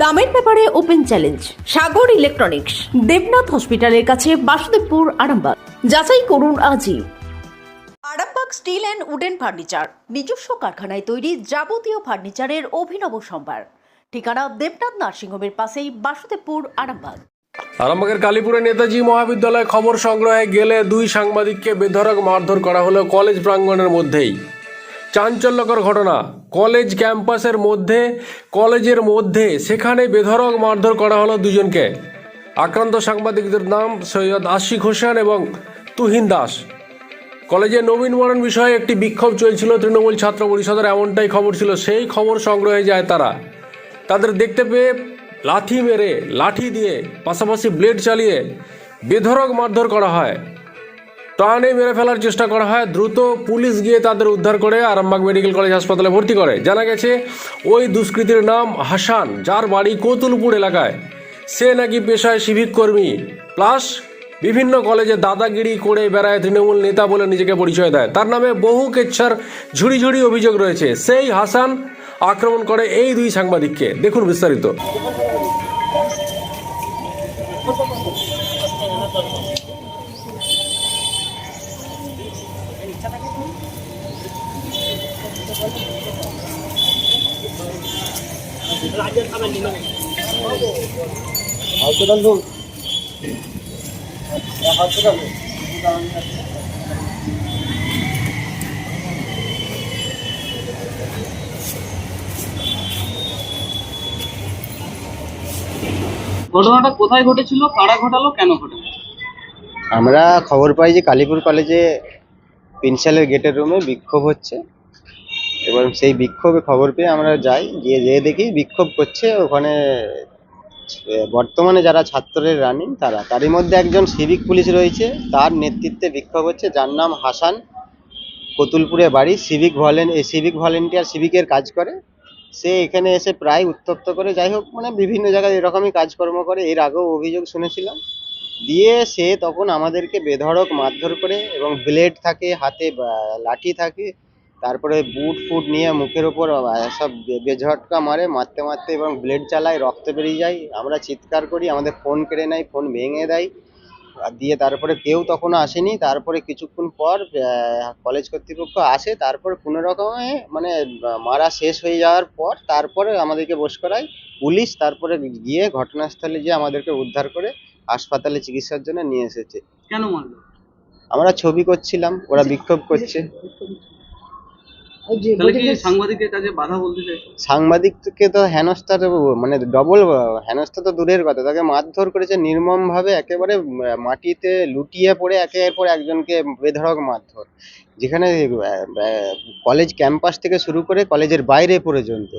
দামের ব্যাপারে open challenge, Sagar electronics, Debnath হসপিটালের কাছে বাসুদেবপুর, আরামবাগ। যাচাই করুন আজই। Arambagh steel and wooden furniture, নিজস্ব কারখানায় তৈরি যাবতীয় ফার্নিচারের অভিনব সম্ভার। ঠিকানা দেবনাথ নার্সিংহোমের পাশেই বাসুদেবপুর, আরামবাগ। আরামবাগের কালীপুরে নেতাজি মহাবিদ্যালয়ে খবর সংগ্রহে গেলে দুই সাংবাদিককে বেধড়ক মারধর করা হলো কলেজ প্রাঙ্গণের মধ্যেই। চাঞ্চল্যকর ঘটনা। কলেজ ক্যাম্পাসের মধ্যে, কলেজের মধ্যে, সেখানে বেধরক মারধর করা হলো দুজনকে। আক্রান্ত সাংবাদিকদের নাম সৈয়দ আশিক হোসেন এবং তুহিন দাস। কলেজে নবীন নবীনবরণ বিষয়ে একটি বিক্ষোভ চলছিল, তৃণমূল ছাত্র পরিষদের এমনটাই খবর ছিল, সেই খবর সংগ্রহে যায় তারা। তাদের দেখতে পেয়ে লাঠি মেরে, লাঠি দিয়ে, পাশাপাশি ব্লেড চালিয়ে বেধরক মারধর করা হয়। টানে মেরে ফেলার চেষ্টা করা হয়। দ্রুত পুলিশ গিয়ে তাদের উদ্ধার করে আরামবাগ মেডিকেল কলেজ হাসপাতালে ভর্তি করে। জানা গেছে, ওই দুষ্কৃতীর নাম হাসান, যার বাড়ি কতুলপুর এলাকায়। সে নাকি পেশায় সিভিক কর্মী। প্লাস বিভিন্ন কলেজে দাদাগিরি করে বেড়ায় তৃণমূল নেতা বলে নিজেকে পরিচয় দেয়। তার নামে বহু কেচ্ছার ঝুড়ি ঝুড়ি অভিযোগ রয়েছে। সেই হাসান আক্রমণ করে এই দুই সাংবাদিককে। দেখুন বিস্তারিত। ঘটনাটা কোথায় ঘটেছিল? কারা ঘটালো? কেন ঘটালো? আমরা খবর পাই যে কালীপুর কলেজে প্রিন্সিপালের গেটের রুমে বিক্ষোভ হচ্ছে। এবং সেই বিক্ষোভে খবর পেয়ে আমরা যাই, গিয়ে যেয়ে দেখি বিক্ষোভ করছে ওখানে বর্তমানে যারা ছাত্রের রানিং তারা। তারই মধ্যে একজন সিভিক পুলিশ রয়েছে, তার নেতৃত্বে বিক্ষোভ হচ্ছে, যার নাম হাসান কতুলপুরে বাড়ি, সিভিক ভলেন সিভিক ভলেন্টিয়ার সিভিকের কাজ করে। সে এখানে এসে প্রায় উত্তপ্ত করে, যাই হোক মানে বিভিন্ন জায়গায় এরকমই কাজকর্ম করে, এর আগেও অভিযোগ শুনেছিলাম। দিয়ে সে তখন আমাদেরকে বেধড়ক মারধর করে এবং ব্লেড থাকে, হাতে লাঠি থাকে তারপরে বুট ফুট নিয়ে মুখের ওপর সব বেঝটকা মারে মারতে মারতে এবং ব্লেড চালায় রক্ত বেরিয়ে যায়। আমরা চিৎকার করি আমাদের ফোন কেড়ে নেয় ফোন ভেঙে দেয়। দিয়ে তারপরে কেউ তখন আসেনি। তারপরে কিছুক্ষণ পর কলেজ কর্তৃপক্ষ আসে। তারপর কোনো রকমে মানে মারা শেষ হয়ে যাওয়ার পর তারপরে আমাদেরকে বস করায় পুলিশ। তারপরে গিয়ে ঘটনাস্থলে গিয়ে আমাদেরকে উদ্ধার করে হাসপাতালে চিকিৎসার জন্য নিয়ে এসেছে। কেন মারলো? আমরা ছবি করছিলাম ওরা বিক্ষোভ করছে। সাংবাদিককে তো হেনস্থা মানে ডবল হেনস্থা তো দূরের কথা। তাকে মারধর করেছে নির্মম ভাবে একেবারে মাটিতে লুটিয়ে পড়ে একের পর একজনকে বেধড়ক মারধর। যেখানে কলেজ ক্যাম্পাস থেকে শুরু করে কলেজের বাইরে পর্যন্ত।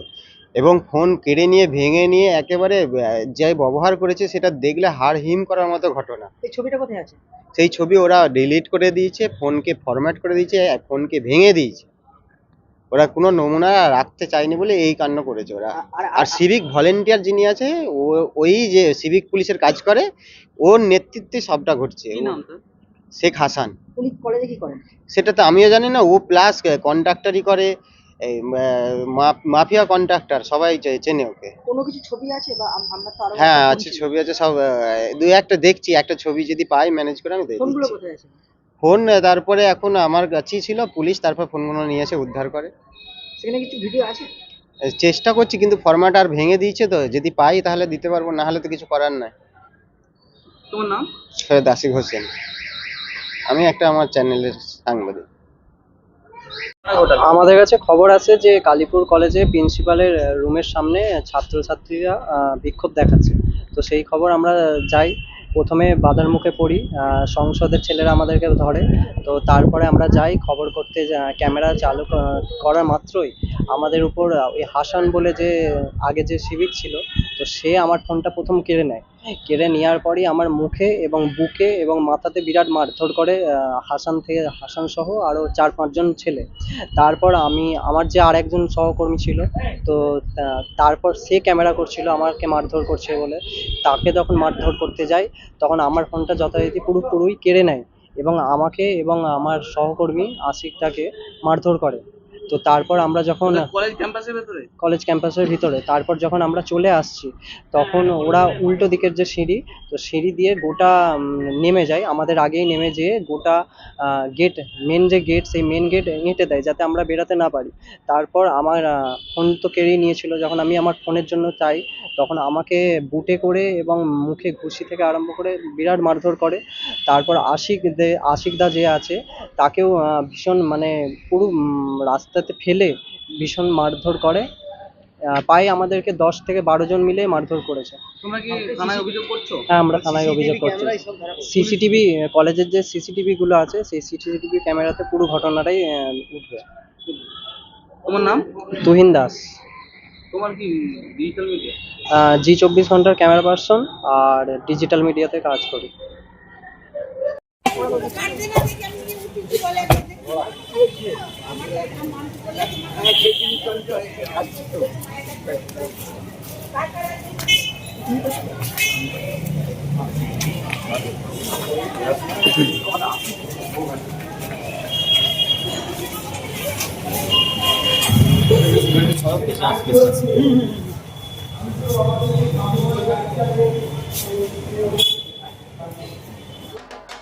এবং ফোন কেড়ে নিয়ে ভেঙে নিয়ে একেবারে আহ, যে ব্যবহার করেছে সেটা দেখলে হাড় হিম করার মতো ঘটনা। এই ছবিটা কোথায় আছে? সেই ছবি ওরা ডিলিট করে দিয়েছে ফোনকে ফরম্যাট করে দিয়েছে ফোনকে ভেঙে দিয়েছে। ওরা কোনো নমুনা রাখতে চায়নি বলে এই কাণ্ড করেছে ওরা। আর আর সিভিক ভলেন্টিয়ার যিনি আছে ও ওই যে সিভিক পুলিশের কাজ করে ওর নেতৃত্বে সবটা ঘটছে। শেখ হাসান। উনি কলেজে কি করেন সেটা তো আমিও জানি না ও প্লাস কন্ট্রাক্টারই করে এই মাফিয়া কন্ট্রাক্টর সবাই চেনে ওকে। কোনো কিছু ছবি আছে বা আমরা তো হ্যাঁ আছে ছবি আছে সব দুই একটা দেখছি একটা ছবি যদি পাই ম্যানেজ করে আমি দিয়ে ফোন তারপরে এখন আমার কাছেই ছিল পুলিশ তারপর ফোনগুলো নিয়ে এসে উদ্ধার করে। সেখানে কিছু ভিডিও আছে? চেষ্টা করছি কিন্তু ফরম্যাট আর ভেঙে দিয়েছে তো যদি পাই তাহলে দিতে পারব না হলে তো কিছু করার নাই। তোমার নাম? সৈয়দ আসিফ হোসেন। আমি একটা আমার চ্যানেলের সাংবাদিক। আমাদের কাছে খবর আছে যে কালীপুর কলেজে প্রিন্সিপালের রুমের সামনে ছাত্রছাত্রীরা বিক্ষোভ দেখাচ্ছে। তো সেই খবর আমরা যাই। প্রথমে বাধার মুখে পড়ি সংসদের ছেলেরা আমাদেরকে ধরে। তো তারপরে আমরা যাই খবর করতে ক্যামেরা চালু করা মাত্রই আমাদের উপর ওই হাসান বলে যে, আগে যে সিভিক ছিল তো সে আমার ফোনটা প্রথম কেড়ে নেয়। কেড়ে নেওয়ার পরই আমার মুখে এবং বুকে এবং মাথাতে বিরাট মারধর করে হাসান থেকে হাসান সহ আরও চার পাঁচজন ছেলে। তারপর আমি, আমার যে আর একজন সহকর্মী ছিল, তো তা- তারপর সে ক্যামেরা করছিল, আমাকে মারধর করছে বলে। তাকে যখন মারধর করতে যাই, তখন আমার ফোনটা যথারীতি পুরোপুরি কেড়ে নেয় এবং আমাকে এবং আমার সহকর্মী আশিকটাকে মারধর করে। তো তারপর আমরা যখন কলেজ ক্যাম্পাসের ভেতরে? কলেজ ক্যাম্পাসের ভিতরে তারপর যখন আমরা চলে আসছি তখন ওরা উল্টো দিকের যে সিঁড়ি তো সিঁড়ি দিয়ে গোটা নেমে যায়। আমাদের আগেই নেমে যেয়ে গোটা গেট মেন যে গেট সেই মেন গেট এঁটে দেয় যাতে আমরা বেরোতে না পারি। তারপর আমার ফোন তো কেড়েই নিয়েছিল যখন আমি আমার ফোনের জন্য চাই তখন আমাকে বুটে করে এবং মুখে ঘুষি থেকে আরম্ভ করে বিরাট মারধর করে। তারপর আশিক দে আশিক দা যে আছে তাকেও ভীষণ মানে পুরো উম, রাস্তাতে ফেলে ভীষণ মারধর করে। প্রায় আমাদেরকে দশ থেকে বারো জন মিলে মারধর করেছে। তোমরা কি থানায় অভিযোগ করছ? হ্যাঁ আমরা থানায় অভিযোগ করছি। সিসিটিভি কলেজের যে সিসিটিভি গুলো আছে সেই সিসিটিভি ক্যামেরাতে পুরো ঘটনাটাই উঠবে। তোমার নাম? তুহিন দাস। তোমার কি ডিজিটাল মিডিয়া জি চব্বিশ ঘণ্টার ক্যামেরা পার্সন আর ডিজিটাল মিডিয়াতে কাজ করি।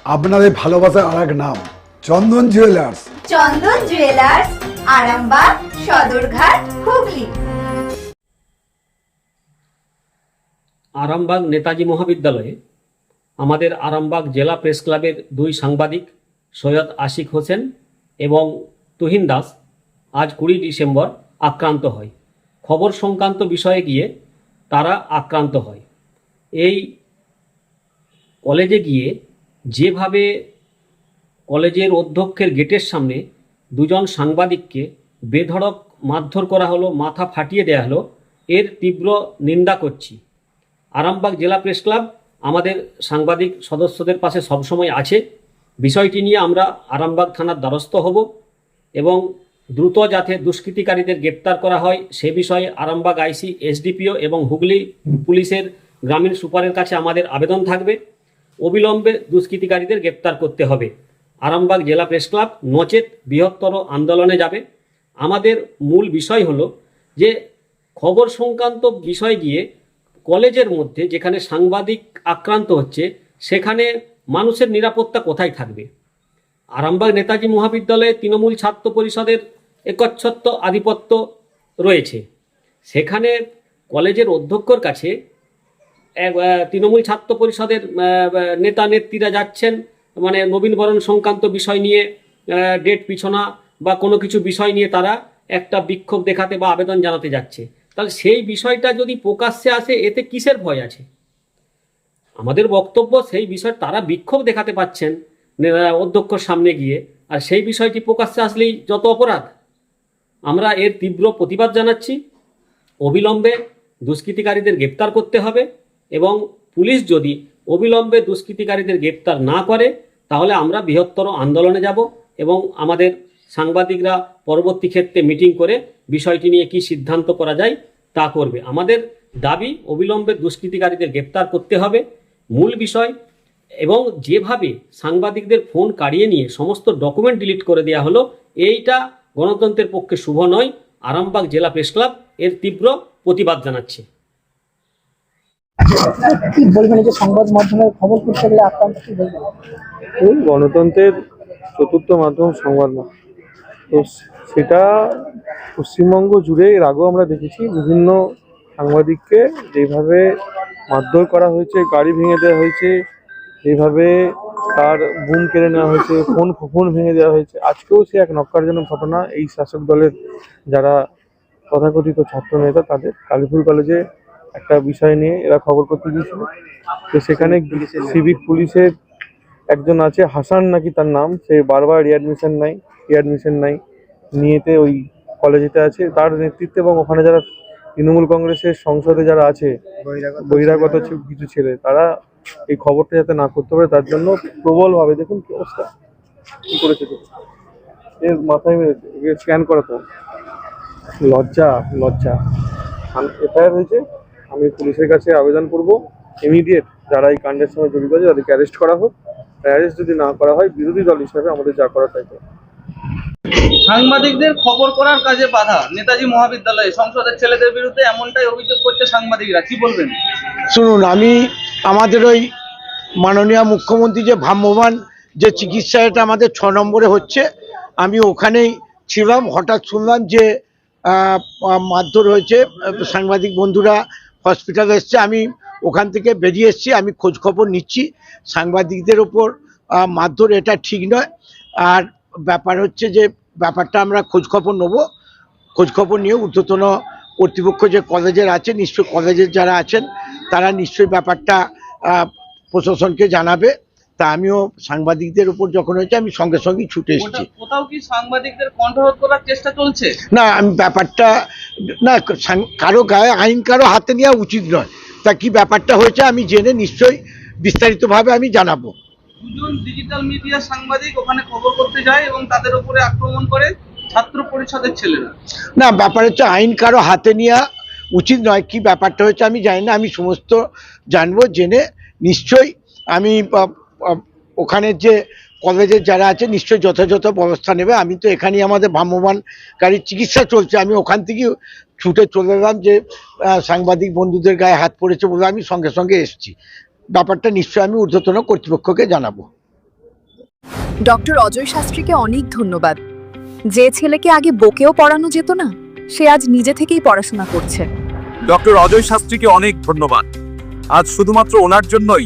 আপনাদের ভালোবাসার আর এক নাম। Chandan jewellers Chandan jewellers Arambagh Sadarghat Hooghly. Arambagh Netaji মহাবিদ্যালয়ে আমাদের আরামবাগ জেলা প্রেস ক্লাবের দুই সাংবাদিক সৈয়দ আশিক হোসেন এবং তুহিন দাস আজ কুড়ি ডিসেম্বর আক্রান্ত হয়। খবর সংক্রান্ত বিষয়ে গিয়ে তারা আক্রান্ত হয়। এই কলেজে গিয়ে যেভাবে কলেজের অধ্যক্ষের গেটের সামনে দুজন সাংবাদিককে বেধড়ক মারধর করা হলো, মাথা ফাটিয়ে দেয়া হলো। এর তীব্র নিন্দা করছি। আরামবাগ জেলা প্রেস ক্লাব আমাদের সাংবাদিক সদস্যদের পাশে সবসময় আছে। বিষয়টি নিয়ে আমরা আরামবাগ থানার দ্বারস্থ হব এবং দ্রুত যাতে দুষ্কৃতিকারীদের গ্রেপ্তার করা হয়, সে বিষয়ে আরামবাগ আইসি, এসডিপিও এবং হুগলি পুলিশের গ্রামীণ সুপারের কাছে আমাদের আবেদন থাকবে। অবিলম্বে দুষ্কৃতিকারীদের গ্রেপ্তার করতে হবে। আরামবাগ জেলা প্রেস ক্লাব নচেত বৃহত্তর আন্দোলনে যাবে। আমাদের মূল বিষয় হলো যে খবর সংক্রান্ত বিষয় গিয়ে কলেজের মধ্যে যেখানে সাংবাদিক আক্রান্ত হচ্ছে, সেখানে মানুষের নিরাপত্তা কোথায় থাকবে? আরামবাগ নেতাজি মহাবিদ্যালয়ে তৃণমূল ছাত্র পরিষদের একচ্ছত্ব আধিপত্য রয়েছে। সেখানে কলেজের অধ্যক্ষর কাছে তৃণমূল ছাত্র পরিষদের নেতা নেত্রীরা যাচ্ছেন। মানে নবীনবরণ সংক্রান্ত বিষয় নিয়ে ডেট পিছনা বা কোনো কিছু বিষয় নিয়ে তারা একটা বিক্ষোভ দেখাতে বা আবেদন জানাতে যাচ্ছে। তাহলে সেই বিষয়টা যদি প্রকাশ্যে আসে, এতে কিসের ভয় আছে? আমাদের বক্তব্য সেই বিষয়, তারা বিক্ষোভ দেখাতে পাচ্ছেন অধ্যক্ষর সামনে গিয়ে। আর সেই বিষয়টি প্রকাশ্যে আসলেই যত অপরাধ। আমরা এর তীব্র প্রতিবাদ জানাচ্ছি। অবিলম্বে দুষ্কৃতিকারীদের গ্রেপ্তার করতে হবে এবং পুলিশ যদি অবিলম্বে দুষ্কৃতিকারীদের গ্রেপ্তার না করে তাহলে আমরা বৃহত্তর আন্দোলনে যাব এবং আমাদের সাংবাদিকরা পরবর্তী ক্ষেত্রে মিটিং করে বিষয়টি নিয়ে কি সিদ্ধান্ত করা যায় তা করবে। আমাদের দাবি অবিলম্বে দুষ্কৃতিকারীদের গ্রেপ্তার করতে হবে। মূল বিষয়, এবং যেভাবে সাংবাদিকদের ফোন কাড়িয়ে নিয়ে সমস্ত ডকুমেন্ট ডিলিট করে দেওয়া হলো, এইটা গণতন্ত্রের পক্ষে শুভ নয়। আরামবাগ জেলা প্রেস ক্লাব এর তীব্র প্রতিবাদ জানাচ্ছে। বলবেন? যে সংবাদ মাধ্যমের খবর করতে গেলে আক্রান্ত কি বলবেন? এই গণতন্ত্রের চতুর্থ মাধ্যম সংবাদ মাধ্যম। তো সেটা পশ্চিমবঙ্গ জুড়ে এর আগেও আমরা দেখেছি বিভিন্ন সাংবাদিককে যেভাবে মারধর করা হয়েছে, গাড়ি ভেঙে দেওয়া হয়েছে, যেভাবে তার বুম কেড়ে নেওয়া হয়েছে, ফোন ফোন ভেঙে দেওয়া হয়েছে। আজকেও সে এক নক্কারজনক ঘটনা। এই শাসক দলের যারা তথাকথিত ছাত্র নেতা, তাদের কালীপুর কলেজে একটা বিষয় নিয়ে এরা খবর করতে গিয়েছিল। তো সেখানে সিভিক পুলিশের একজন আছে হাসান নাকি তার নাম সে বারবার রিঅ্যাডমিশন নাই রিঅ্যাডমিশন নাই নিয়েতে ওই কলেজেতে আছে। তার নেতৃত্বে এবং ওখানে যারা তৃণমূল কংগ্রেসের সংসদে যারা আছে বহিরাগত কিছু ছেলে তারা এই খবরটা যাতে না করতে পারে তার জন্য প্রবলভাবে দেখুন কি অবস্থা। কি করেছে এর মাথায় মেরেছে স্ক্যান করা তো লজ্জা লজ্জা। এফআইআর হয়েছে আমি পুলিশের কাছে আবেদন করব। ইমিডিয়েট যারা এই কাণ্ডের সঙ্গে জড়িত আছে তাদেরকে অ্যারেস্ট করা হোক। অ্যারেস্ট যদি না করা হয় বিরোধী দল হিসাবে আমাদের যা করা তাই। সাংবাদিকদের খবর করার কাজে বাধা নেতাজি মহাবিদ্যালয়ে। সংসদের ছেলেদের বিরুদ্ধে এমনটাই অভিযোগ করছে সাংবাদিকরা। কি বলবেন? শুনুন আমি আমাদের ওই মাননীয় মুখ্যমন্ত্রী যে ভ্রাম্যমান যে চিকিৎসা এটা আমাদের ছ নম্বরে হচ্ছে। আমি ওখানেই ছিলাম। হঠাৎ শুনলাম যে মারধর হয়েছে সাংবাদিক বন্ধুরা হসপিটালে এসছে, আমি ওখান থেকে বেরিয়ে এসছি, আমি খোঁজখবর নিচ্ছি। সাংবাদিকদের ওপর মারধর, এটা ঠিক নয়। আর ব্যাপার হচ্ছে যে, ব্যাপারটা আমরা খোঁজখবর নেব। খোঁজখবর নিয়ে ঊর্ধ্বতন কর্তৃপক্ষ যে কলেজের আছে, নিশ্চয়ই কলেজের যারা আছেন, তারা নিশ্চয়ই ব্যাপারটা প্রশাসনকে জানাবে। তা আমিও সাংবাদিকদের উপর যখন হয়েছে আমি সঙ্গে সঙ্গে ছুটে এসেছি। কোথাও কি সাংবাদিকদের কণ্ঠরোধ করার চেষ্টা চলছে? না আমি ব্যাপারটা না কারও গায়ে আইন কারও হাতে নেওয়া উচিত নয়। তা কি ব্যাপারটা হয়েছে আমি জেনে নিশ্চয়ই বিস্তারিতভাবে আমি জানাব। দুজন ডিজিটাল মিডিয়া সাংবাদিক ওখানে খবর করতে যায় এবং তাদের উপরে আক্রমণ করে ছাত্র পরিষদের ছেলেরা। না ব্যাপার হচ্ছে আইন কারও হাতে নেওয়া উচিত নয়। কি ব্যাপারটা হচ্ছে আমি জানি না। আমি সমস্ত জানব জেনে নিশ্চয়ই আমি ওখানের যে কলেজের যারা আছে নিশ্চয়ই যথাযথ ব্যবস্থা নেবে। আমি তো এখানেই আমাদের ভ্রাম্যমান গাড়ির চিকিৎসা চলছে। আমি ওখান থেকেই ছুটে চলে এলাম যে সাংবাদিক বন্ধুদের গায়ে হাত পড়েছে বলে আমি সঙ্গে সঙ্গে এসেছি। ব্যাপারটা নিশ্চয়ই আমি ঊর্ধ্বতন কর্তৃপক্ষকে জানাব। ডক্টর অজয় শাস্ত্রীকে অনেক ধন্যবাদ। যে ছেলেকে আগে বকেও পড়ানো যেত না সে আজ নিজে থেকেই পড়াশোনা করছে। ডক্টর অজয় শাস্ত্রীকে অনেক ধন্যবাদ। আজ শুধুমাত্র ওনার জন্যই